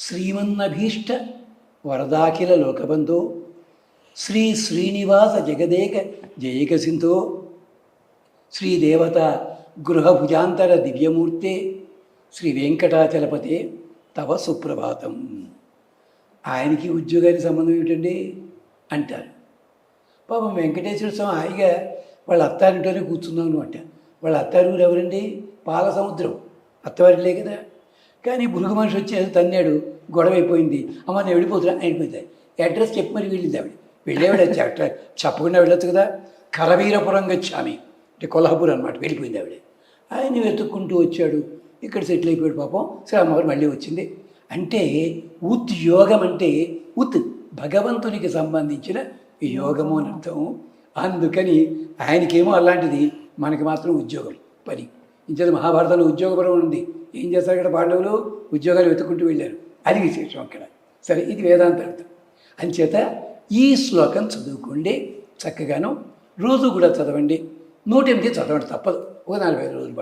శ్రీమన్నభీష్ట వరదాఖిల లోకబంధో శ్రీ శ్రీనివాస జగదేక జయక సింధో శ్రీదేవత గృహభుజాంతర దివ్యమూర్తే శ్రీ వెంకటాచలపతే తవ సుప్రభాతం. ఆయనకి ఉద్యోగానికి సంబంధం ఏమిటండి? అంటారు. పాపం వెంకటేశ్వర స్వామి హాయిగా వాళ్ళ అత్తారింటోనే కూర్చున్నాను అంట. వాళ్ళ అత్తారు ఎవరండి? పాల సముద్రం అత్తవారిలే కదా? కానీ పురుగు మనిషి వచ్చి ఏదో తన్నాడు గొడవ అయిపోయింది అమ్మ నేను వెళ్ళిపోతున్నా అయిపోయింది. అడ్రస్ చెప్పి మరి వెళ్ళింది ఆవిడ. వెళ్ళేవాడు వచ్చి చెప్పకుండా వెళ్ళొచ్చు కదా. కరవీరపురం గచ్చామి అంటే కొల్హాపూర్ అనమాట వెళ్ళిపోయింది ఆవిడ. ఆయన వెతుక్కుంటూ వచ్చాడు. ఇక్కడ సెటిల్ అయిపోయాడు పాపం. శ్రామవారు మళ్ళీ వచ్చింది. అంటే ఉద్యోగం అంటే ఉత్ భగవంతునికి సంబంధించిన యోగము అని అర్థం. అందుకని ఆయనకేమో అలాంటిది మనకి మాత్రం ఉద్యోగం పని. ఇంచేది మహాభారతంలో ఉద్యోగపరం ఉంది. ఏం చేస్తారు ఇక్కడ పాండవులు? ఉద్యోగాలు వెతుక్కుంటూ వెళ్ళారు. అది విశేషం అక్కడ. సరే ఇది వేదాంత అర్థం. అంచేత ఈ శ్లోకం చదువుకోండి చక్కగాను. రోజు కూడా చదవండి. నూట ఎనిమిది చదవండి తప్పదు. ఒక నలభై రోజులు